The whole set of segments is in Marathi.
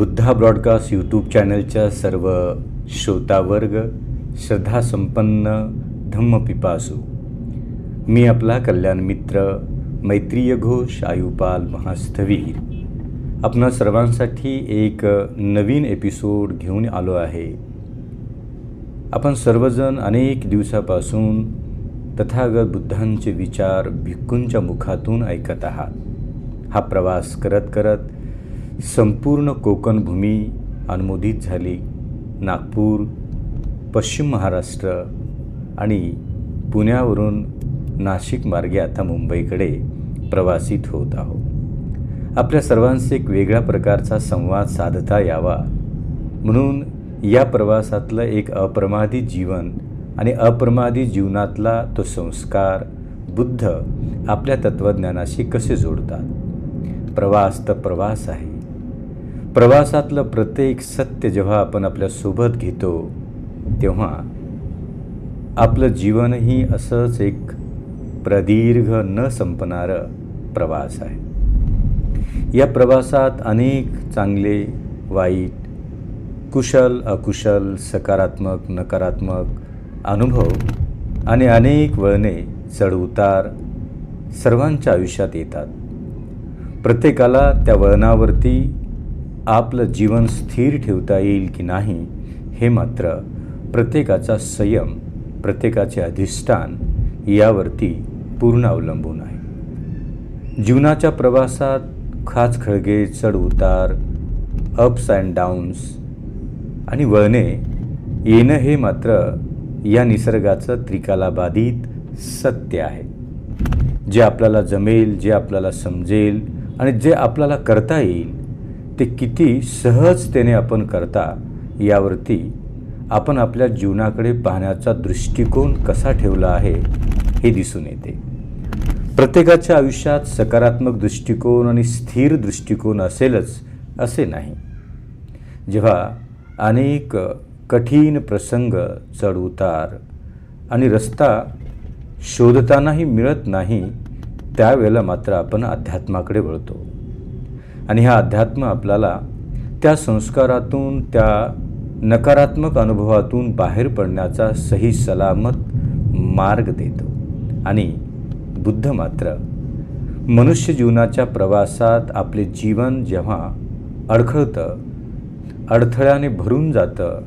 बुद्धा ब्रॉडकास्ट यूट्यूब चॅनलच्या सर्व श्रोतावर्ग श्रद्धासंपन्न धम्मपिपासू. मी आपला कल्याण मित्र मैत्रीय घोष आयुपाल महास्थवीर. आपणा सर्वांसाठी एक नवीन एपिसोड घेऊन आलो आहे. आपण सर्वजण अनेक दिवसापासून तथागत बुद्धांचे विचार भिक्खूंच्या मुखातून ऐकत आहात. हा प्रवास करत करत संपूर्ण कोकण भूमी अनुमोदित झाली. नागपूर पश्चिम महाराष्ट्र आणि पुण्यावरून नाशिक मार्गे आता मुंबईकडे प्रवासित होत आहोत. आपल्या सर्वांचे एक वेगळ्या प्रकारचा संवाद साधता यावा. म्हणून या प्रवासातलं एक अप्रमादी जीवन आणि अप्रमादी जीवनातला तो संस्कार बुद्ध आपल्या तत्त्वज्ञानाशी कसे जोडतात? प्रवास तर प्रवास आहे. प्रवासातलं प्रत्येक सत्य जेव्हा आपण आपल्यासोबत घेतो तेव्हा आपलं जीवनही असंच एक प्रदीर्घ न संपणारं प्रवास आहे. या प्रवासात अनेक चांगले वाईट कुशल अकुशल सकारात्मक नकारात्मक अनुभव आणि अनेक वळणे चढउतार सर्वांच्या आयुष्यात येतात. प्रत्येकाला त्या वळणावरती आपलं जीवन स्थिर ठेवता येईल की नाही हे मात्र प्रत्येकाचा संयम प्रत्येकाचे अधिष्ठान यावरती पूर्ण अवलंबून आहे. जीवनाच्या प्रवासात खाच खळगे चढ उतार अप्स अँड डाऊन्स आणि वळणे येणं हे मात्र या निसर्गाचं त्रिकालाबाधित सत्य आहे. जे आपल्याला जमेल जे आपल्याला समजेल आणि जे आपल्याला करता येईल ते किती सहजतेने आपण करता यावरती आपण आपल्या जीवनाकडे पाहण्याचा दृष्टिकोन कसा ठेवला आहे हे दिसून येते. प्रत्येकाच्या आयुष्यात सकारात्मक दृष्टिकोन आणि स्थिर दृष्टिकोन असेलच असे नाही. जेव्हा अनेक कठीण प्रसंग चढ उतार आणि रस्ता शोधतानाही मिळत नाही त्यावेळेला मात्र आपण अध्यात्माकडे वळतो. आणि हा अध्यात्म आपल्याला त्या संस्कारातून त्या नकारात्मक अनुभवातून बाहेर पडण्याचा सही सलामत मार्ग देतो. आणि बुद्ध मात्र मनुष्य जीवनाच्या प्रवासात आपले जीवन जेव्हा अडखळतं अडथळ्याने भरून जातं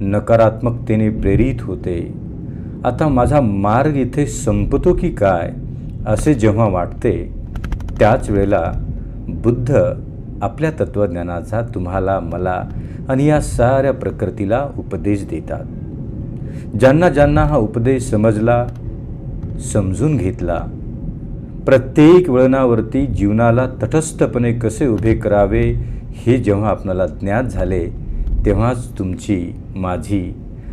नकारात्मकतेने प्रेरित होते आता माझा मार्ग इथे संपतो की काय असे जेव्हा वाटते त्याच वेळेला बुद्ध आपल्या तत्त्वज्ञानाचा तुम्हाला मला आणि या साऱ्या प्रकृतीला उपदेश देतात. ज्यांना ज्यांना हा उपदेश समजला समजून घेतला प्रत्येक वळणावरती जीवनाला तटस्थपणे कसे उभे करावे हे जेव्हा आपणाला ज्ञात झाले तेव्हाच तुमची माझी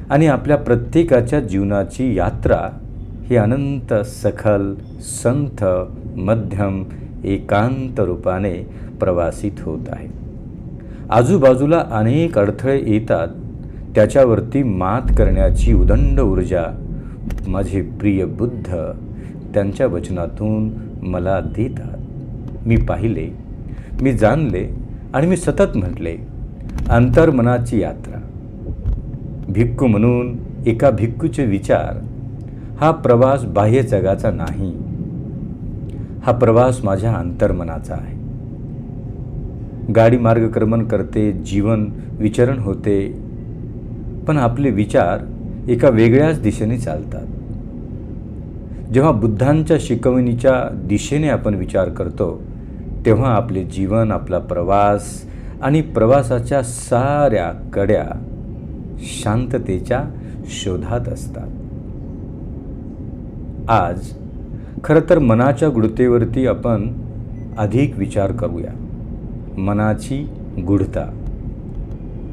आणि आपल्या प्रत्येकाच्या जीवनाची यात्रा ही अनंत सखल संथ मध्यम एकांत रूपाने प्रवासित होत आहे. आजूबाजूला अनेक अडथळे येतात. त्याच्यावरती मात करण्याची उदंड ऊर्जा माझे प्रिय बुद्ध त्यांच्या वचनातून मला देतात. मी पाहिले मी जाणले आणि मी सतत म्हटले अंतर्मनाची यात्रा. भिक्खू म्हणून एका भिक्खूचे विचार हा प्रवास बाह्य जगाचा नाही हा प्रवास माझ्या अंतर्मनाचा आहे. गाडी मार्गक्रमण करते जीवन विचरण होते पण आपले विचार एका वेगळ्याच दिशेने चालतात. जेव्हा बुद्धांच्या शिकवणीच्या दिशेने आपण विचार करतो तेव्हा आपले जीवन आपला प्रवास आणि प्रवासाच्या साऱ्या कड्या शांततेच्या शोधात असतात. आज खरं तर मनाच्या गुढतेवरती आपण अधिक विचार करूया. मनाची गुढता.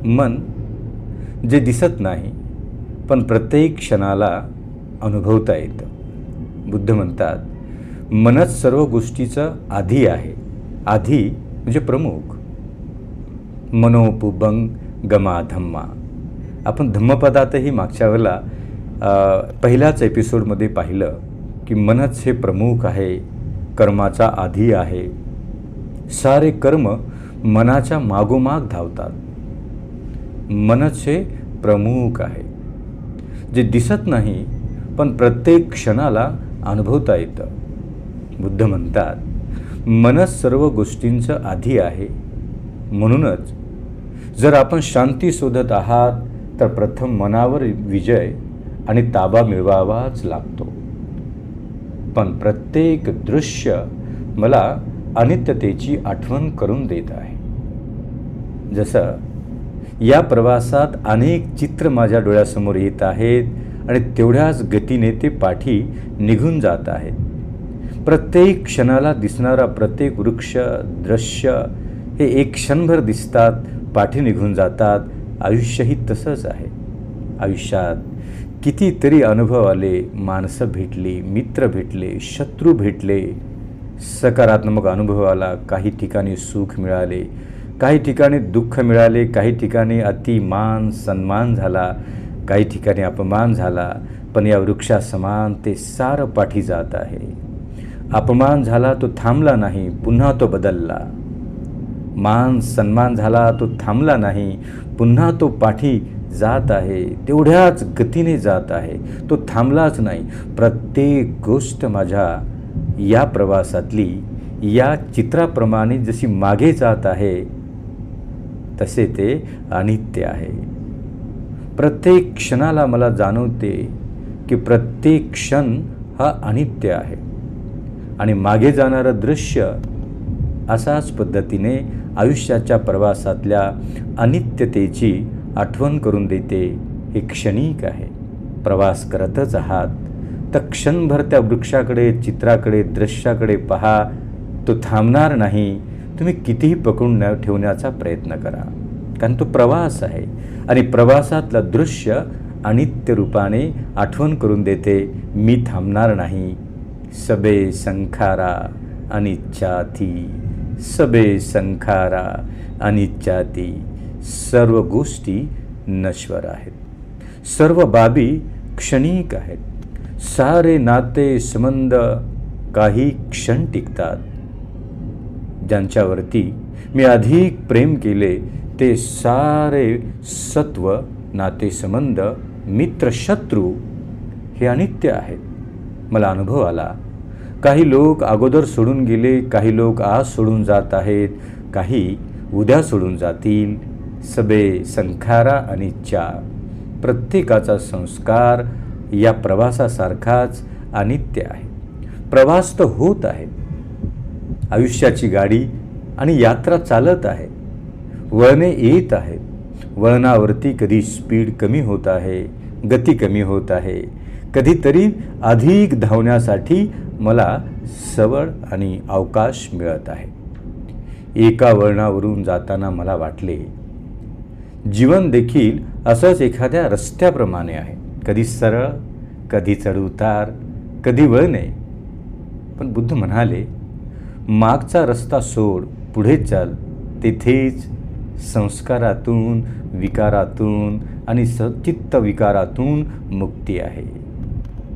मन जे दिसत नाही पण प्रत्येक क्षणाला अनुभवता येतं. बुद्ध म्हणतात मनच सर्व गोष्टीचं आधी आहे. आधी म्हणजे प्रमुख. मनोपुबंग गमा धम्मा आपण धम्मपदातही मागच्या वेळेला पहिल्याच एपिसोडमध्ये पाहिलं. की मनच हे प्रमुख आहे कर्माचा आधी आहे. सारे कर्म मनाच्या मागोमाग धावतात. मनच हे प्रमुख आहे. जे दिसत नाही पण प्रत्येक क्षणाला अनुभवता येतं. बुद्ध म्हणतात मनच सर्व गोष्टींचं आधी आहे. म्हणूनच जर आपण शांती शोधत आहात तर प्रथम मनावर विजय आणि ताबा मिळवावाच लागतो. पण प्रत्येक दृश्य मला अनित्यतेची आठवण करून देत आहे. जसं या प्रवासात अनेक चित्र माझ्या डोळ्यासमोर येत आहेत आणि तेवढ्याच गतीने ते पाठी निघून जात आहेत. प्रत्येक क्षणाला दिसणारा प्रत्येक वृक्ष दृश्य हे एक क्षणभर दिसतात पाठी निघून जातात आयुष्यही तसंच आहे. आयुष्यात कितीतरी अनुभव आले माणसं भेटली मित्र भेटले शत्रू भेटले. सकारात्मक अनुभव आला काही ठिकाणी सुख मिळाले काही ठिकाणी दुःख मिळाले काही ठिकाणी अतिमान सन्मान झाला काही ठिकाणी अपमान झाला पण या वृक्षासमान ते सारं पाठी जात आहे. अपमान झाला तो थांबला नाही पुन्हा तो बदलला. मान सन्मान झाला तो थांबला नाही पुन्हा तो पाठी जात आहे तेवढ्याच गतीने जात आहे. तो थांबलाच नाही. प्रत्येक गोष्ट माझ्या या प्रवासातली या चित्राप्रमाणे जशी मागे जात आहे तसे ते अनित्य आहे. प्रत्येक क्षणाला मला जाणवते की प्रत्येक क्षण हा अनित्य आहे. आणि मागे जाणारं दृश्य असाच पद्धतीने आयुष्याच्या प्रवासातल्या अनित्यतेची आठवण करून देते. हे क्षणिक आहे. प्रवास करतच आहात. तर क्षणभर त्या वृक्षाकडे चित्राकडे दृश्याकडे पहा. तो थांबणार नाही. तुम्ही कितीही पकडून न ठेवण्याचा प्रयत्न करा. कारण तो प्रवास आहे. आणि प्रवासातलं दृश्य अनित्य रूपाने आठवण करून देते. मी थांबणार नाही. सबे संखारा अनिच्छाती. सबे संखारा अनिच्छाती. सर्व गोष्टी नश्वर आहेत. सर्व बाबी क्षणिक आहेत. सारे नाते संबंध काही क्षण टिकतात. ज्यांच्यावरती मी अधिक प्रेम केले ते सारे सत्व नातेसंबंध मित्र शत्रू हे अनित्य आहेत. मला अनुभव आला. काही लोक अगोदर सोडून गेले काही लोक आज सोडून जात आहेत काही उद्या सोडून जातील. सबे संखारा आणि चा प्रत्येकाचा संस्कार या प्रवासासारखाच अनित्य आहे. प्रवास तर होत आहे. आयुष्याची गाडी आणि यात्रा चालत आहे. वळणे येत आहेत वळणावरती कधी स्पीड कमी होत आहे गती कमी होत आहे. कधीतरी अधिक धावण्यासाठी मला सवड आणि अवकाश मिळत आहे. एका वळणावरून जाताना मला वाटले जीवन देखील असंच एखाद्या रस्त्याप्रमाणे आहे. कधी सरळ कधी चढउतार कधी वळणे पण बुद्ध म्हणाले मागचा रस्ता सोड पुढे चाल. तेथेच संस्कारातून विकारातून आणि सचित्त विकारातून मुक्ती आहे.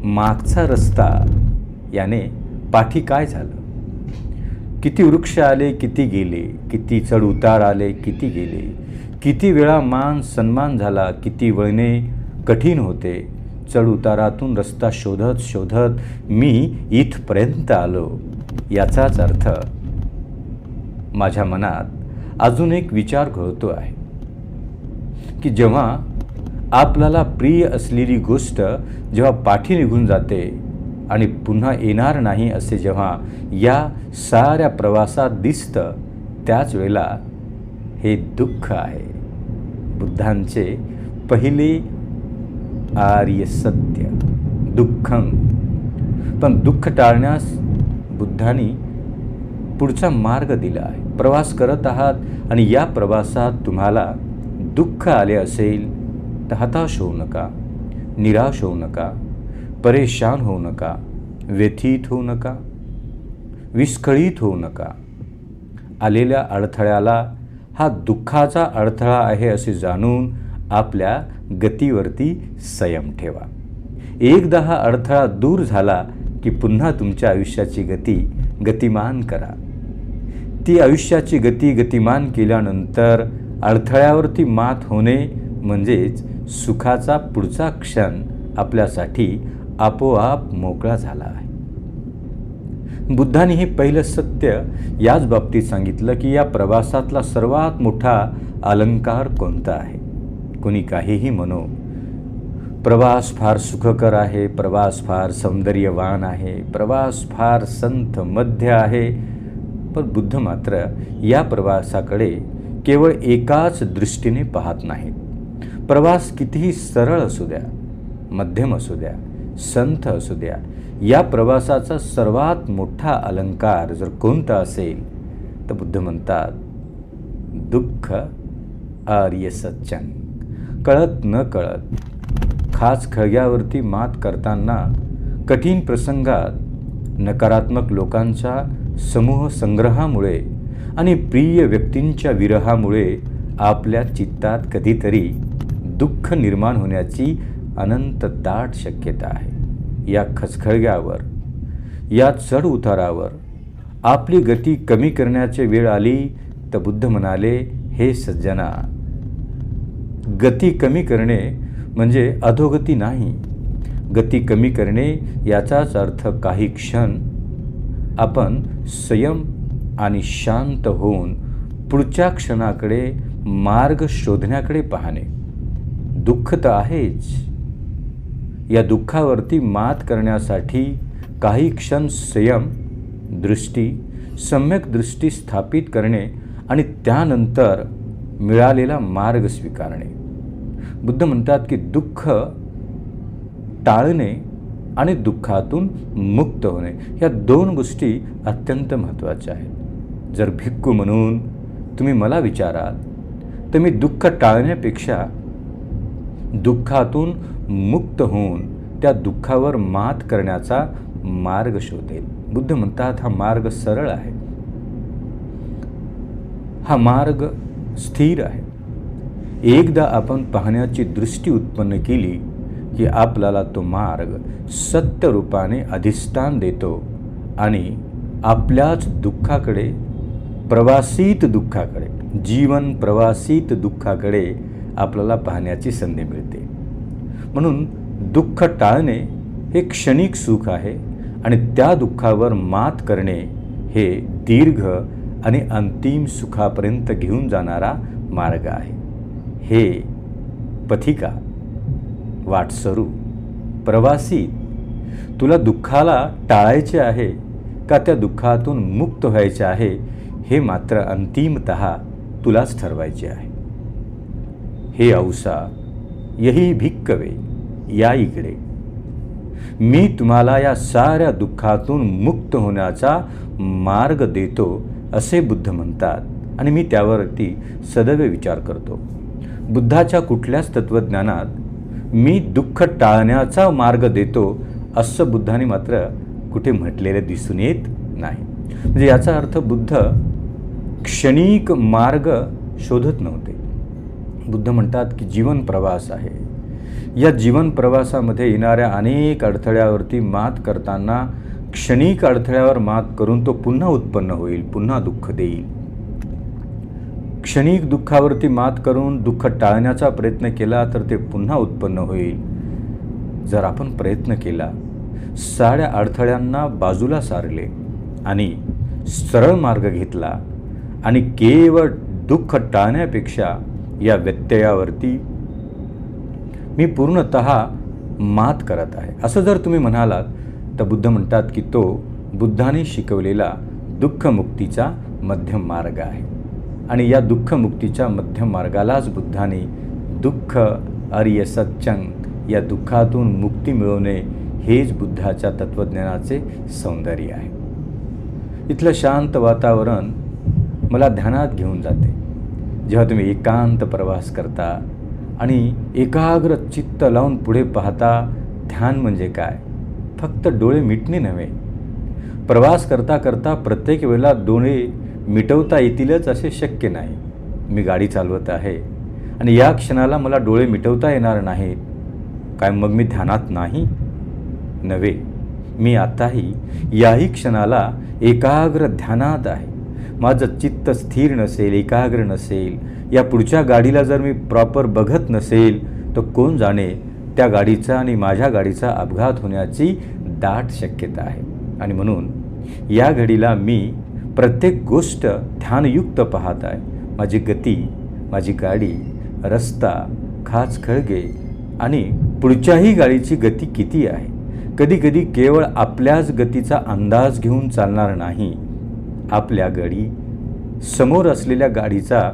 मागचा रस्ता याने पाठी काय झालं? किती वृक्ष आले किती गेले? किती चढउतार आले किती गेले? किती वेळा मान सन्मान झाला किती वळणे कठीण होते. चढउतारातून रस्ता शोधत शोधत मी इथपर्यंत आलो. याचाच अर्थ माझ्या मनात अजून एक विचार घोळतो आहे की जेव्हा आपल्याला प्रिय असलेली गोष्ट जेव्हा पाठी निघून जाते आणि पुन्हा येणार नाही असे जेव्हा या साऱ्या प्रवासात दिसतं त्याच वेळेला हे दुःख आहे. बुद्धांचे पहिले आर्य सत्य दुःखं पण दुःख टाळण्यास बुद्धांनी पुढचा मार्ग दिला आहे. प्रवास करत आहात आणि या प्रवासात तुम्हाला दुःख आले असेल तर हताश होऊ नका निराश होऊ नका परेशान होऊ नका व्यथित होऊ नका विस्कळीत होऊ नका. आलेल्या अडथळ्याला हा दुःखाचा अडथळा आहे असे जाणून आपल्या गतीवरती संयम ठेवा. एकदा हा अडथळा दूर झाला की पुन्हा तुमच्या आयुष्याची गती गतिमान करा. ती आयुष्याची गती गतिमान केल्यानंतर अडथळ्यावरती मात होणे म्हणजेच सुखाचा पुढचा क्षण आपल्यासाठी आपोआप मोकळा झाला आहे. बुद्धाने हे पहिलं सत्य याच बाबतीत सांगितलं की या प्रवासातला सर्वात मोठा अलंकार कोणता आहे? कुणी काहीही म्हणो प्रवास फार सुखकर आहे प्रवास फार सौंदर्यवान आहे प्रवास फार संथ मध्य आहे पण बुद्ध मात्र या प्रवासाकडे केवळ एकाच दृष्टीने पाहत नाहीत. प्रवास कितीही सरळ असू द्या मध्यम असू द्या संथ असू द्या या प्रवासाचा सर्वात मोठा अलंकार जर कोणता असेल तर बुद्ध म्हणतात दुःख आर्य सच्चन. कळत न कळत खास खळग्यावरती मात करताना कठीण प्रसंगात नकारात्मक लोकांच्या समूह संग्रहामुळे आणि प्रिय व्यक्तींच्या विरहामुळे आपल्या चित्तात कधीतरी दुःख निर्माण होण्याची अनंत दाट शक्यता आहे. या खचखळग्यावर या चढ उतारावर आपली गती कमी करण्याची वेळ आली तर बुद्ध म्हणाले हे सज्जना गती कमी करणे म्हणजे अधोगती नाही. गती कमी करणे याचाच अर्थ काही क्षण आपण संयम आणि शांत होऊन पुढच्या क्षणाकडे मार्ग शोधण्याकडे पाहणे. दुःख तर आहेच. या दुःखावरती मात करण्यासाठी काही क्षण संयम दृष्टी सम्यक दृष्टी स्थापित करणे आणि त्यानंतर मिळालेला मार्ग स्वीकारणे. बुद्ध म्हणतात की दुःख टाळणे आणि दुःखातून मुक्त होणे ह्या दोन गोष्टी अत्यंत महत्त्वाच्या आहेत. जर भिक्खू म्हणून तुम्ही मला विचाराल तर मी दुःख टाळण्यापेक्षा दुःखातून मुक्त होऊन त्या दुःखावर मात करण्याचा मार्ग शोधेल. बुद्ध म्हणतात हा मार्ग सरळ आहे. हा मार्ग स्थिर आहे. एकदा आपण पाहण्याची दृष्टी उत्पन्न केली की आपल्याला तो मार्ग सत्य रूपाने अधिष्ठान देतो आणि आपल्याच दुःखाकडे प्रवासित दुःखाकडे जीवन प्रवासित दुःखाकडे आपल्याला पाहण्याची संधी मिळते. म्हणून दुःख टाळणे हे क्षणिक सुख आहे आणि त्या दुःखावर मात करणे हे दीर्घ आणि अंतिम सुखापर्यंत घेऊन जाणारा मार्ग आहे. हे पथिका वाटसरू प्रवासी तुला दुःखाला टाळायचे आहे का त्या दुःखातून मुक्त व्हायचे आहे हे मात्र अंतिमत तुलाच ठरवायचे आहे. हे औसा यही भिक्कवे या इकडे. मी तुम्हाला या साऱ्या दुःखातून मुक्त होण्याचा मार्ग देतो असे बुद्ध म्हणतात आणि मी त्यावरती सदैव विचार करतो. बुद्धाच्या कुठल्याच तत्त्वज्ञानात मी दुःख टाळण्याचा मार्ग देतो असं बुद्धाने मात्र कुठे म्हटलेले दिसून येत नाही. म्हणजे याचा अर्थ बुद्ध क्षणिक मार्ग शोधत नव्हते. बुद्ध म्हणतात की जीवन प्रवास आहे. या जीवन प्रवासामध्ये येणाऱ्या अनेक अडथळ्यावरती मात करताना क्षणिक अडथळ्यावर मात करून तो पुन्हा उत्पन्न होईल पुन्हा दुःख देईल. क्षणिक दुःखावरती मात करून दुःख टाळण्याचा प्रयत्न केला तर ते पुन्हा उत्पन्न होईल. जर आपण प्रयत्न केला साड्या अडथळ्यांना बाजूला सारले आणि सरळ मार्ग घेतला आणि केवळ दुःख टाळण्यापेक्षा या व्यत्ययावरती मी पूर्णत मात करत आहे. असं जर तुम्ही म्हणालात तर बुद्ध म्हणतात की तो बुद्धाने शिकवलेला दुःखमुक्तीचा मध्यम मार्ग आहे. आणि या दुःखमुक्तीच्या मध्यम मार्गालाच बुद्धाने दुःख अर्य सच्चंग या दुःखातून मुक्ती मिळवणे हेच बुद्धाच्या तत्त्वज्ञानाचे सौंदर्य आहे. इथलं शांत वातावरण मला ध्यानात घेऊन जाते. जेव्हा तुम्ही एकांत प्रवास करता आणि एकाग्र चित्त लावून पुढे पाहता ध्यान म्हणजे काय? फक्त डोळे मिटणे नव्हे. प्रवास करता करता प्रत्येक वेळेला डोळे मिटवता येतीलच असे शक्य नाही. मी गाडी चालवत आहे आणि या क्षणाला मला डोळे मिटवता येणार नाहीत. काय मग मी ध्यानात नाही? नव्हे. मी आताही याही क्षणाला एकाग्र ध्यानात आहे. माझं चित्त स्थिर नसेल एकाग्र नसेल या पुढच्या गाडीला जर मी प्रॉपर बघत नसेल तर कोण जाणे? त्या गाडीचा आणि माझ्या गाडीचा अपघात होण्याची दाट शक्यता आहे. आणि म्हणून या घडीला मी प्रत्येक गोष्ट ध्यानयुक्त पाहत आहे. माझी गती माझी गाडी रस्ता खाच खळगे आणि पुढच्याही गाडीची गती किती आहे? कधीकधी केवळ आपल्याच गतीचा अंदाज घेऊन चालणार नाही. आपल्या गाडी समोर असलेल्या गाडीचा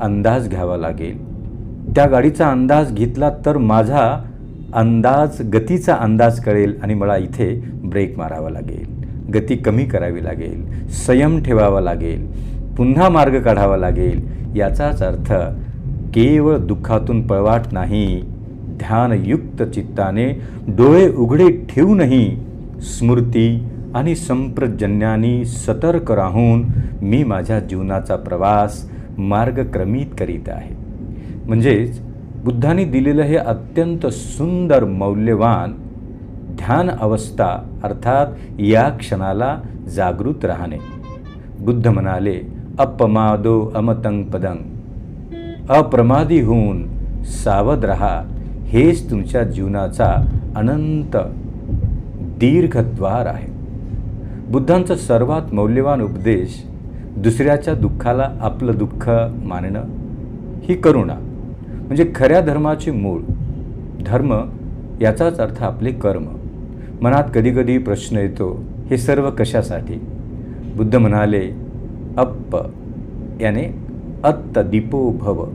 अंदाज घ्यावा लागेल. त्या गाडीचा अंदाज घेतला तर माझा अंदाज गतीचा अंदाज कळेल आणि मला इथे ब्रेक मारावा लागेल. गती कमी करावी लागेल. संयम ठेवावा लागेल. पुन्हा मार्ग काढावा लागेल. याचाच अर्थ केवळ दुःखातून पळवाट नाही ध्यानयुक्त चित्ताने डोळे उघडे ठेवूनही स्मृती आणि संप्रजन्यानी सतर्क राहून मी माझ्या जीवनाचा प्रवास मार्गक्रमित करीत आहे. म्हणजेच बुद्धांनी दिलेलं हे अत्यंत सुंदर मौल्यवान ध्यान अवस्था अर्थात या क्षणाला जागृत राहणे. बुद्ध म्हणाले अपमादो अमतंग पदंग अप्रमादी होऊन सावध रहा हेच तुमच्या जीवनाचा अनंत दीर्घद्वार आहे. बुद्धांचा सर्वात मौल्यवान उपदेश दुसऱ्याच्या दुःखाला आपलं दुःख मानणं ही करुणा. म्हणजे खऱ्या धर्माचे मूळ. धर्म याचाच अर्थ आपले कर्म. मनात कधीकधी प्रश्न येतो हे सर्व कशासाठी? बुद्ध म्हणाले अप्प. याने अत्त दीपो भव.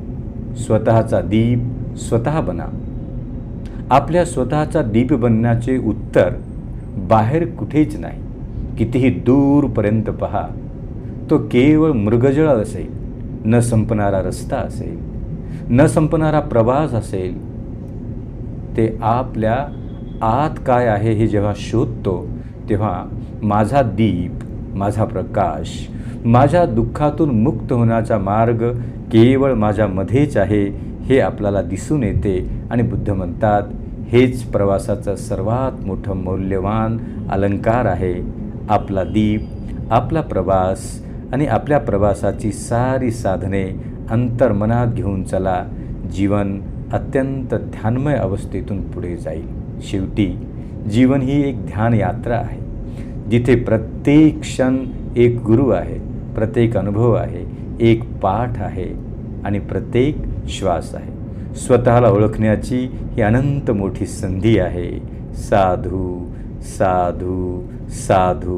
स्वतःचा दीप स्वतः बना. आपल्या स्वतःचा दीप बनण्याचे उत्तर बाहेर कुठेच नाही. कितीही दूरपर्यंत पहा तो केवळ मृगजळ असेल न संपणारा रस्ता असेल न संपणारा प्रवास असेल. ते आपल्या आत काय आहे हे जेव्हा शोधतो तेव्हा माझा दीप माझा प्रकाश माझ्या दुःखातून मुक्त होण्याचा मार्ग केवळ माझ्यामध्येच आहे हे आपल्याला दिसून येते आणि बुद्ध म्हणतात हेच प्रवासाचं सर्वात मोठं मौल्यवान अलंकार आहे. आपला दीप आपला प्रवास आणि आपल्या प्रवासाची सारी साधने अंतर्मनात घेऊन चला. जीवन अत्यंत ध्यानमय अवस्थेतून पुढे जाईल. शेवटी जीवन ही एक ध्यान यात्रा आहे. जिथे प्रत्येक क्षण एक गुरु आहे प्रत्येक अनुभव आहे एक पाठ आहे आणि प्रत्येक श्वास आहे. स्वतःला ओळखण्याची ही अनंत मोठी संधी आहे. साधू साधू साधू